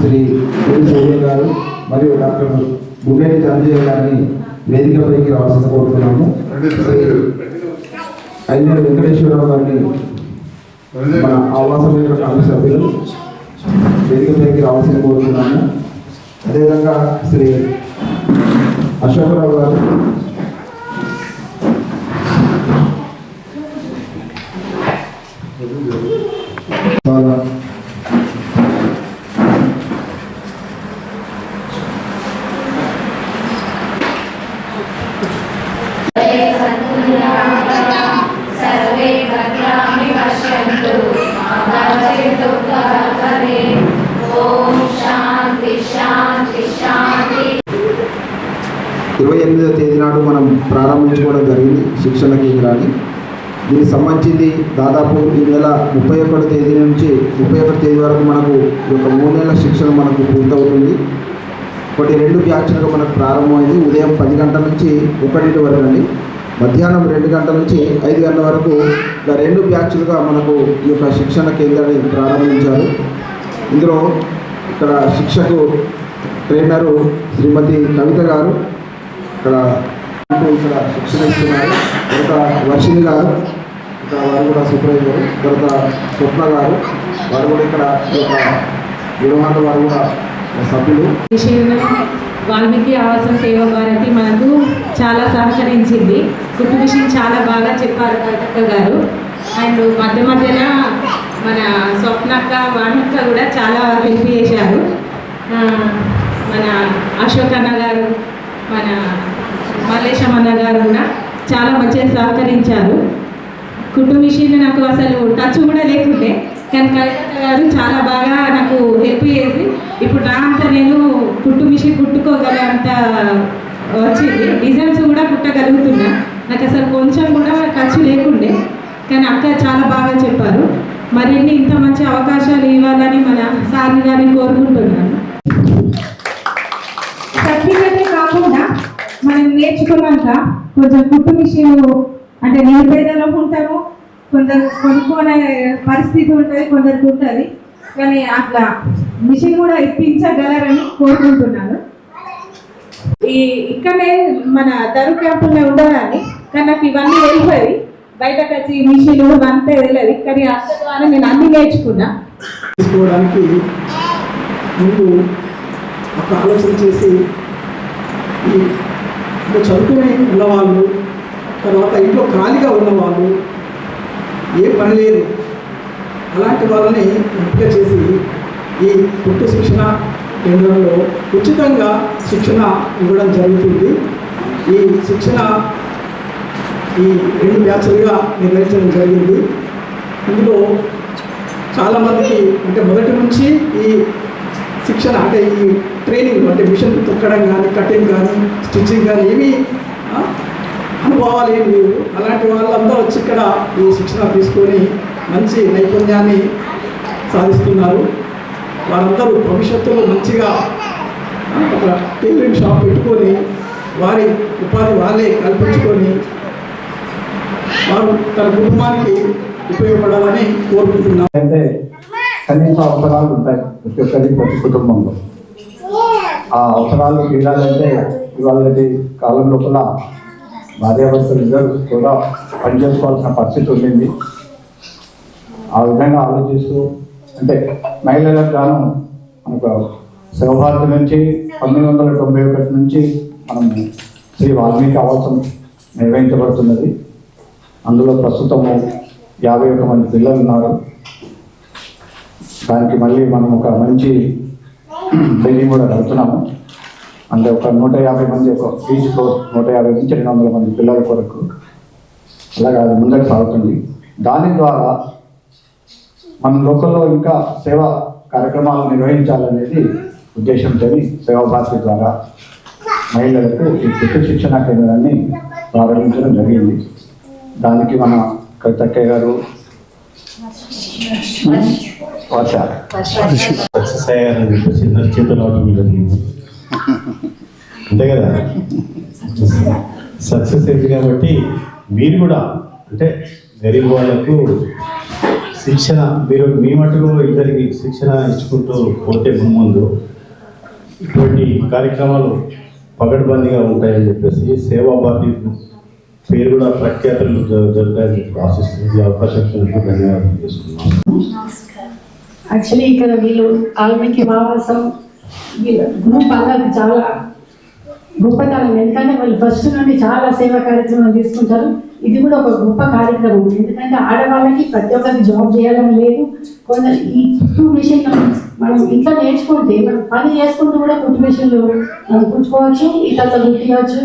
శ్రీ సూర్య గారు మరియు డాక్టర్ బుగేటి సంజయ్ గారిని వేదికపైకి రావాల్సిన కోరుతున్నాము. అయితే వెంకటేశ్వరరావు గారిని మన ఆవాసం యొక్క కాంగ్రెస్ సభ్యులు వేదికపైకి రావాల్సిన కోరుతున్నాము. అదేవిధంగా శ్రీ అశోకరావు గారు నాడు మనం ప్రారంభించుకోవడం జరిగింది శిక్షణ కేంద్రాన్ని. దీనికి సంబంధించింది దాదాపు ఈ నెల ముప్పై ఒకటి తేదీ నుంచి ముప్పై ఒకటి తేదీ వరకు మనకు ఈ యొక్క మూడు నెలల శిక్షణ మనకు పూర్తవుతుంది. ఒకటి రెండు బ్యాచ్లుగా మనకు ప్రారంభమైంది. ఉదయం పది గంటల నుంచి ఒకటింటి వరకు అండి. మధ్యాహ్నం రెండు గంటల నుంచి ఐదు గంటల వరకు ఇలా రెండు బ్యాచ్లుగా మనకు ఈ యొక్క శిక్షణ కేంద్రాన్ని ప్రారంభించారు. ఇందులో ఇక్కడ శిక్షకు ట్రైనరు శ్రీమతి కవిత గారు ఇక్కడ ఇక్కడ శిక్షణ ఇస్తున్నారు తర్వాత వర్షిణి గారు ఇంకా వారు కూడా సూపర్వైజర్ తర్వాత స్వప్న గారు వారు కూడా ఇక్కడ ఈ నిర్వహణ వారు కూడా సభ్యులు వాల్మీకి ఆవాసం సేవ భారతి మనకు చాలా సహకరించింది. కుట్టు విషయం చాలా బాగా చెప్పారు కవితక్క గారు. అండ్ మధ్య మధ్యన మన స్వప్నక్క వాణిక్క కూడా చాలా హెల్ప్ చేశారు. మన అశోక్ అన్న గారు మన మల్లేశం అన్న గారు కూడా చాలా మంచిగా సహకరించారు. కుటుంబ విషయంలో నాకు అసలు టచ్ కూడా లేకుండే కానీ కవిత గారు చాలా బాగా నాకు హెల్ప్ చేసి ఇప్పుడు నా అంత నేను కుట్టు మిషన్ కుట్టుకోగల అంత వచ్చింది డిజైన్స్ కూడా కుట్టగలుగుతున్నా. నాకు అసలు కొంచెం కూడా ఖర్చు లేకుండే కానీ అక్క చాలా బాగా చెప్పారు. మరిన్ని ఇంత మంచి అవకాశాలు ఇవ్వాలని మన సార్ గారిని కోరుకుంటున్నాను. సర్టిఫికెట్ కాకుండా మనం నేర్చుకున్నాక కొంచెం కుట్టు మిషన్ అంటే నిరుపేదలో ఉంటాము. కొందరు కొనుక్కునే పరిస్థితి ఉంటుంది కొందరికి ఉంటుంది. కానీ అట్లా మిషన్ కూడా ఇప్పించగలరని కోరుకుంటున్నాను. ఈ ఇక్కడనే మన దరు క్యాంపుల్లో ఉండదని కానీ నాకు ఇవన్నీ వెళ్ళిపోయి బయటకు వచ్చి మిషన్ అంతే తెలియదు. కానీ అంత ద్వారా నేను అన్ని నేర్చుకున్నా. తీసుకోవడానికి ముందు ఒక ఆలోచన చేసి ఈ చదువుకునే ఉన్నవాళ్ళు తర్వాత ఇంట్లో ఖాళీగా ఉన్నవాళ్ళు ఏ పని లేదు. అలాంటి వాళ్ళని ఎంపిక చేసి ఈ పుట్టు శిక్షణ కేంద్రంలో ఉచితంగా శిక్షణ ఇవ్వడం జరుగుతుంది. ఈ శిక్షణ ఈ రెండు బ్యాచ్లుగా నిర్వహించడం జరిగింది. ఇందులో చాలామందికి అంటే మొదటి నుంచి ఈ శిక్షణ అంటే ఈ ట్రైనింగ్ అంటే మిషన్ తొక్కడం కానీ కటింగ్ కానీ స్టిచ్చింగ్ కానీ ఏమీ అనుభవాలు ఏం లేవు. అలాంటి వాళ్ళందరూ వచ్చి ఇక్కడ ఈ శిక్షణ తీసుకొని మంచి నైపుణ్యాన్ని సాధిస్తున్నారు. వారందరూ భవిష్యత్తులో మంచిగా ఒక టైలరింగ్ షాప్ పెట్టుకొని వారి ఉపాధి వాళ్ళే కల్పించుకొని వారు తన కుటుంబానికి ఉపయోగపడాలని కోరుకుంటున్నారు అంటే కనీస అవసరాలు ఉంటాయి ప్రతి ఒక్కరి ప్రతి కుటుంబంలో. ఆ అవసరాలు తీరాలంటే ఇవాళ కాలం లోపల భార్యాభర్తలు ఇద్దరు కూడా పనిచేసుకోవాల్సిన పరిస్థితి ఉండింది. ఆ విధంగా ఆలోచిస్తూ అంటే మహిళలకు గాను మనకు శివభారతి నుంచి పంతొమ్మిది వందల తొంభై ఒకటి నుంచి మనం శ్రీ వాల్మీకి ఆవాసం నిర్వహించబడుతున్నది. అందులో ప్రస్తుతము యాభై ఒక మంది పిల్లలు ఉన్నారు. దానికి మళ్ళీ మనం ఒక మంచి బిల్డింగ్ కూడా కడుతున్నాము అంటే ఒక నూట యాభై మంది ఒక ఫీజు నూట యాభై నుంచి రెండు వందల మంది పిల్లల కొరకు అలాగా అది ముందుకు సాగుతుంది. దాని ద్వారా మన లోకల్లో ఇంకా సేవా కార్యక్రమాలు నిర్వహించాలనేది ఉద్దేశంతో సేవాభారతి ద్వారా మహిళలకు ఈ కుట్టు శిక్షణ కేంద్రాన్ని ప్రారంభించడం జరిగింది. దానికి మన కవితక్కయ్య గారు వర్ష సక్సెస్ చెప్పేసి చేతులు అంతే కదా సక్సెస్ అయింది కాబట్టి మీరు కూడా అంటే గరీబ్ వాళ్ళకు శిక్షణ మీరు మీ మటుకు ఇద్దరికి శిక్షణ ఇచ్చుకుంటూ పోతే ముందు ఇటువంటి కార్యక్రమాలు పగడ్బందీగా ఉంటాయని చెప్పేసి సేవా భారతి పేరు కూడా ప్రఖ్యాతలు జరుగుతాయని ఆశిస్తుంది అవకాశం ధన్యవాదాలు చేసుకున్నాను యాక్చువల్లీ ఇక్కడ వీళ్ళు ఆల్మికి వావాసం వీళ్ళ గ్రూప్ అందరికి చాలా గొప్పతనం. ఎందుకంటే వాళ్ళు ఫస్ట్ నుండి చాలా సేవా కార్యక్రమాలు తీసుకుంటారు. ఇది కూడా ఒక గొప్ప కార్యక్రమం. ఎందుకంటే ఆడవాళ్ళకి ప్రతి ఒక్కరికి జాబ్ చేయాలని లేదు. కొందరు ఈ కుట్టు మిషన్లు మనం ఇంట్లో నేర్చుకుంటే మనం పని చేసుకుంటూ కూడా కుట్టు మిషన్లు మనం కుట్టుకోవచ్చు ఇతరులు కుట్టియవచ్చు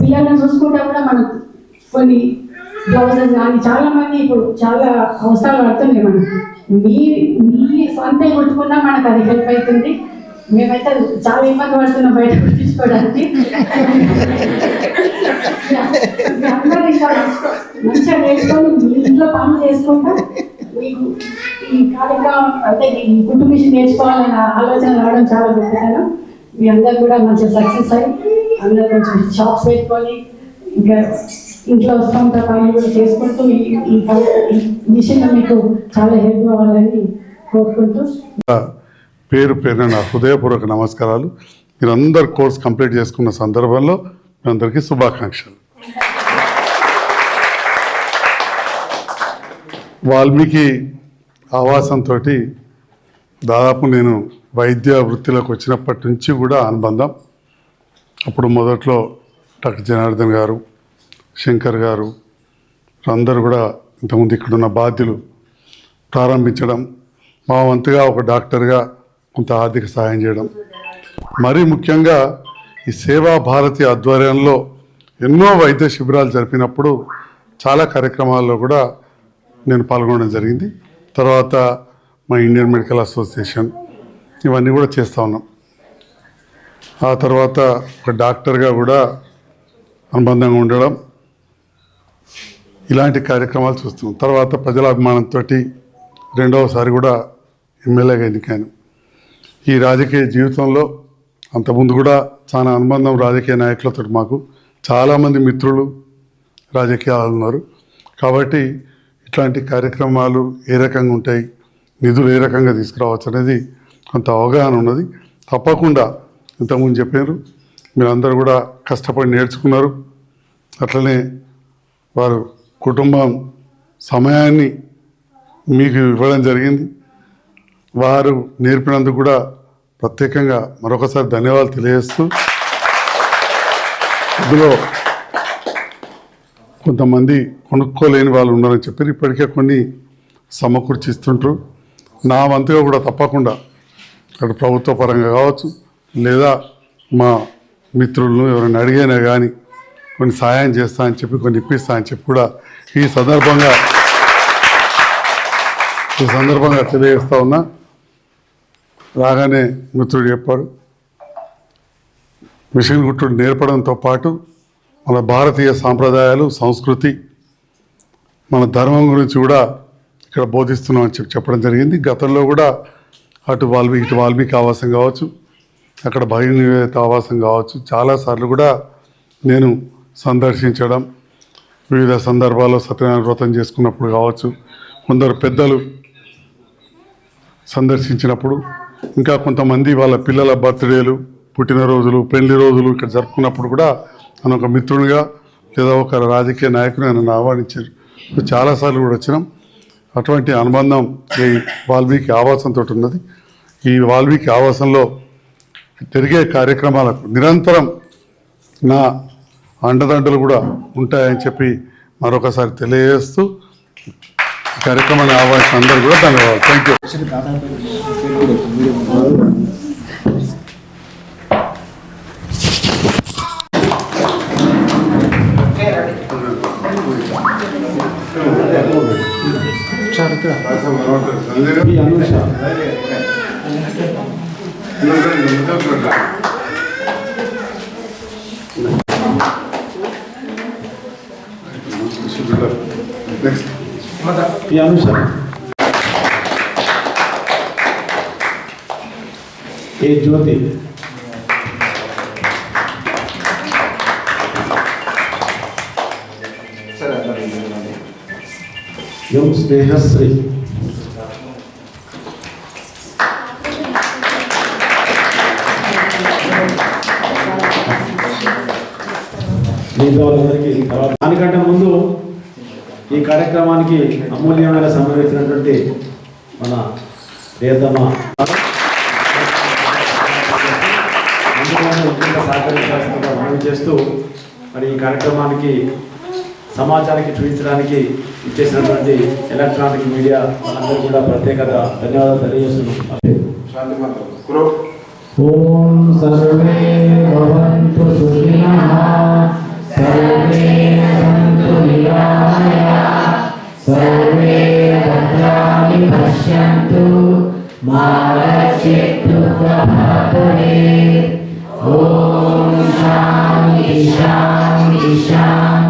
పిల్లలను చూసుకుంటే కూడా మనం కొన్ని బ్లౌజెస్ కానీ చాలా మంది ఇప్పుడు చాలా అవసరాలు పడుతున్నాయి మనకు. మీ మీ సొంత కొట్టుకున్నా మనకు అది హెల్ప్ అవుతుంది మేమైతే చాలా ఇబ్బంది పడుతున్నాం బయట కుట్టించుకోవడానికి. అందరూ ఇంకా మంచిగా నేర్చుకొని మీ ఇంట్లో పనులు చేసుకుంటా మీకు ఈ కార్యక్రమం అంటే ఈ కుట్టు మిషన్ నేర్చుకోవాలన్న ఆలోచన రావడం చాలా గొప్పతనం. మీ అందరు కూడా మంచిగా సక్సెస్ అయ్యి అందరు కొంచెం షాప్స్ పెట్టుకొని ఇంకా ఇంట్లో వస్తూ ఉంటా పనులు కూడా చేసుకుంటూ ఈ మిషన్ మీకు చాలా హెల్ప్ అవ్వాలని కోరుకుంటూ. పేరు పేరున నా హృదయపూర్వక నమస్కారాలు. మీరందరు కోర్స్ కంప్లీట్ చేసుకున్న సందర్భంలో మీ అందరికీ శుభాకాంక్షలు. వాల్మీకి ఆవాసంతో దాదాపు నేను వైద్య వృత్తిలోకి వచ్చినప్పటి నుంచి కూడా అనుబంధం. అప్పుడు మొదట్లో డాక్టర్ జనార్దన్ గారు శంకర్ గారు అందరూ కూడా ఇంతకుముందు ఇక్కడున్న బాధ్యులు ప్రారంభించడం మా వంతుగా ఒక డాక్టర్గా కొంత ఆర్థిక సహాయం చేయడం. మరీ ముఖ్యంగా ఈ సేవా భారతి ఆధ్వర్యంలో ఎన్నో వైద్య శిబిరాలు జరిపినప్పుడు చాలా కార్యక్రమాల్లో కూడా నేను పాల్గొనడం జరిగింది. తర్వాత మా ఇండియన్ మెడికల్ అసోసియేషన్ ఇవన్నీ కూడా చేస్తూ ఉన్నాం. ఆ తర్వాత ఒక డాక్టర్గా కూడా అనుబంధంగా ఉండడం ఇలాంటి కార్యక్రమాలు చూస్తున్నాం తర్వాత ప్రజల అభిమానంతో రెండవసారి కూడా ఎమ్మెల్యేగా ఎన్నికాను. ఈ రాజకీయ జీవితంలో అంతకుముందు కూడా చాలా అనుబంధం రాజకీయ నాయకులతో మాకు చాలామంది మిత్రులు రాజకీయాలు ఉన్నారు. కాబట్టి ఇట్లాంటి కార్యక్రమాలు ఏ రకంగా ఉంటాయి నిధులు ఏ రకంగా తీసుకురావచ్చు అనేది కొంత అవగాహన ఉన్నది. తప్పకుండా ఇంతకుముందు చెప్పారు మీరందరూ కూడా కష్టపడి నేర్చుకున్నారు. అట్లనే వారు కుటుంబం సమయాన్ని మీకు ఇవ్వడం జరిగింది. వారు నేర్పినందుకు కూడా ప్రత్యేకంగా మరొకసారి ధన్యవాదాలు తెలియజేస్తూ ఇందులో కొంతమంది కొనుక్కోలేని వాళ్ళు ఉన్నారని చెప్పారు ఇప్పటికే కొన్ని సమకూర్చిస్తుంటారు నా వంతుగా కూడా తప్పకుండా అటు ప్రభుత్వ పరంగా కావచ్చు లేదా మా మిత్రులను ఎవరైనా అడిగినా కానీ కొన్ని సహాయం చేస్తా అని చెప్పి కొన్ని ఇప్పిస్తా అని చెప్పి కూడా ఈ సందర్భంగా ఈ సందర్భంగా తెలియజేస్తా ఉన్నా. రాగానే మిత్రుడు చెప్పాడు మిషన్ గుట్టుడు నేర్పడంతో పాటు మన భారతీయ సాంప్రదాయాలు సంస్కృతి మన ధర్మం గురించి కూడా ఇక్కడ బోధిస్తున్నాం అని చెప్పి చెప్పడం జరిగింది. గతంలో కూడా అటు వాల్మీకి ఇటు వాల్మీకి ఆవాసం కావచ్చు అక్కడ భగిని నివేదిత ఆవాసం కావచ్చు చాలాసార్లు కూడా నేను సందర్శించడం వివిధ సందర్భాల్లో సత్యనారాయణ వ్రతం చేసుకున్నప్పుడు కావచ్చు కొందరు పెద్దలు సందర్శించినప్పుడు ఇంకా కొంతమంది వాళ్ళ పిల్లల బర్త్డేలు పుట్టినరోజులు పెళ్ళి రోజులు ఇక్కడ జరుపుకున్నప్పుడు కూడా నన్ను ఒక మిత్రునిగా లేదా ఒక రాజకీయ నాయకుని నన్ను ఆహ్వానించారు. చాలాసార్లు కూడా వచ్చినాం. అటువంటి అనుబంధం ఈ వాల్మీకి ఆవాసంతో ఉన్నది. ఈ వాల్మీకి ఆవాసంలో జరిగే కార్యక్రమాలకు నిరంతరం నా అండదండలు కూడా ఉంటాయని చెప్పి మరొకసారి తెలియజేస్తూ కార్యక్రమాన్ని ఆహ్వానించిన అందరూ కూడా ధన్యవాదాలు. Thank you next good luck next యాను sir A Jyothi M Snehasri మిగతా వాళ్ళందరికీ తర్వాత దానికంటే ముందు ఈ కార్యక్రమానికి అమూల్యమైన సంభవించినటువంటి మన సహకరించాల్సిన చేస్తూ మరి ఈ కార్యక్రమానికి సమాచారానికి చూపించడానికి ఇచ్చేసినటువంటి ఎలక్ట్రానిక్ మీడియా అందరూ కూడా ప్రత్యేకత ధన్యవాదాలు తెలియజేస్తున్నాం. भवन्तु सुखिनः सर्वे सन्तु निरामयाः सर्वे भद्राणि पश्यन्तु मा कश्चित् दुःखभाग्भवेत् ॐ शान्ति शान्ति शान्ति